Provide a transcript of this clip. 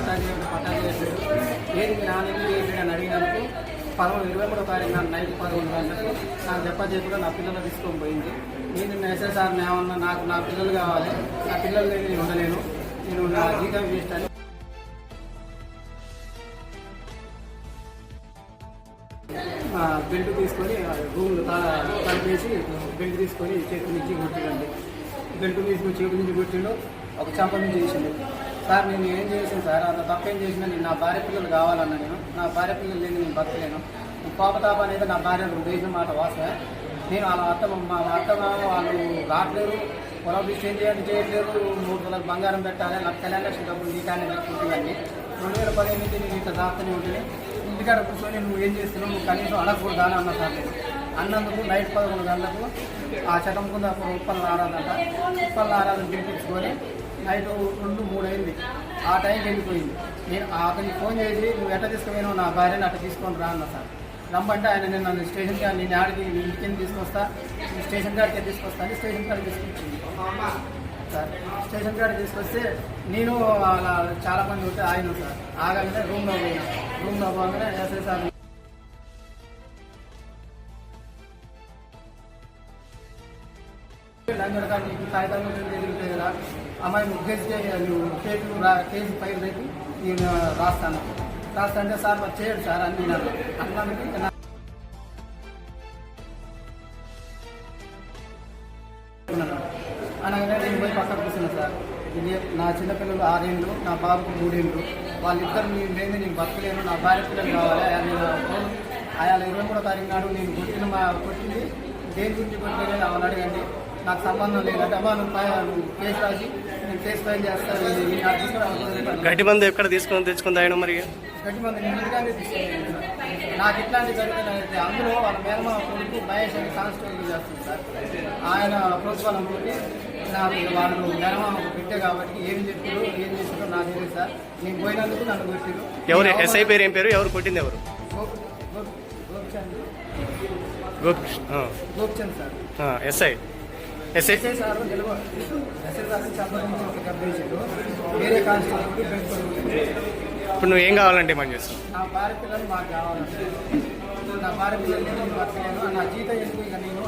పట్టా చేయండి పట్టా చేయట్లేదు ఏది మీ అని అడిగినందుకు పదమూడు ఇరవై మూడో తారీఖు నా నైట్ పదకొండు గంటలకు నాకు చెప్ప చెప్పగా నా పిల్లలు తీసుకొని పోయింది. నేను మెసేజ్ సార్ ఏమన్నా నాకు నా పిల్లలు కావాలి నా పిల్లలు లేని నేను ఉండలేను. నేను నా జీతం వేస్ట్ అని బెల్ట్ తీసుకొని రూమ్ తలిపేసి బెల్ట్ తీసుకొని చేతి నుంచి కొట్టిండండి బెల్ట్ తీసుకొని చేతి నుంచి కొట్టిండు ఒక చంప నుంచి చేసిండు సార్ నేను ఏం చేసాను సార్? అంత తప్పేం చేసినా నేను నా భార్య పిల్లలు కావాలన్నా నేను. నా భార్య పిల్లలు లేని నేను బతకలేను. పాపతాప అనేది నా భార్య ఉద్దేశం మాట వాసే నేను వాళ్ళ అత్త మా అత్త వాళ్ళు రావట్లేరు. పొలం ఏం చేయాలి చేయట్లేరు. మూడు వందల బంగారం పెట్టాలి. నాకు కళ్యాణ లక్షల డబ్బులు నీకానే పెట్టుకుంటుందండి రెండు వేల పదిహేను నుంచి నేను ఇంత దాస్తూనే ఉంటుంది ఇంటికాడ కూర్చొని నువ్వు ఏం చేస్తున్నావు? నువ్వు కనీసం అడగకూడదు అని అన్న సార్ నేను. అన్నందుకు నైట్ పదకొండు గంటలకు ఆ చటం కింద ఉప్పల్ ఆరాధన ఉప్పల్ ఆరాధన పిలిపించుకొని నైట్ రెండు మూడు అయింది. ఆ టైంకి వెళ్ళిపోయింది. నేను అతనికి ఫోన్ చేసి నువ్వు ఎట్లా తీసుకుపోయినావు? నా భార్యని అట్లా తీసుకొని రా అన్న సార్. రమ్మంటే ఆయన నేను నన్ను స్టేషన్ గారు నేను ఆడికి ఇంటికి తీసుకొస్తా. స్టేషన్ గారికి తీసుకొస్తా అని స్టేషన్ గారికి తీసుకొచ్చింది. సార్ స్టేషన్ గారికి తీసుకొస్తే నేను అలా చాలా మంది ఉంటే ఆయన సార్. ఆగలిగితే రూమ్లో పోయినా. రూమ్లో పోగానే ఎస్ఐ సార్ లంగర్ కానీ నీకు కాగితాలు ఉంటాయి కదా అమ్మాయి నువ్వు కేసు కేసు ఫైల్ పెట్టి నేను రాస్తాను. రాస్తాంటే సార్ మరి చేయడు సార్ అని నేను అన్నా. అనగానే నేను పోయి పక్కన కూర్చున్నాను సార్. ఇది నా చిన్నపిల్లలు ఆరేళ్ళు నా బాబుకు మూడేళ్ళు వాళ్ళిద్దరు నేను లేని నేను బతకలేను నా భార్య పిల్లలు కావాలి. ఆయన నేను ఇరవై మూడో తారీఖు నాడు నేను కొట్టిన మా కొట్టింది. దేని గురించి కొట్టిన అవన్నీ అడగండి. నాకు సంబంధం లేదంటే అమ్మా నువ్వు నువ్వు కేసు రాసి నేను కేసు ఫైల్ చేస్తాను గట్టి మంది ఎక్కడ తీసుకొని తెచ్చుకుంది ఆయన మరి? గట్టి మంది నేను ఇంటికానే తీసుకెళ్ళాను నాకు ఇట్లాంటి జరుగుతున్నాయి అందులో వాళ్ళ మేనమా కొడుకు మహేష్ అని కానిస్టేబుల్ చేస్తుంది సార్. ఆయన ప్రోత్సాహం తోటి నాకు వాళ్ళు మేనమా బిడ్డ కాబట్టి ఏం చెప్పారు ఏం చేసారో నాకు తెలియదు సార్. నేను పోయినందుకు నన్ను కొట్టారు ఎవరు? ఎస్ఐ పేరు ఏం పేరు? ఎవరు కొట్టింది ఎవరు? Gopichand Gopichand sir. SI. SI sir వేరే ఇప్పుడు నువ్వు ఏం కావాలంటే మనం చేస్తావు? నా భార్య పిల్లలు మాకు కావాలంటే నా భార్య పిల్లలు నేను బతకలేను నా జీతం ఎందుకు ఇక నేను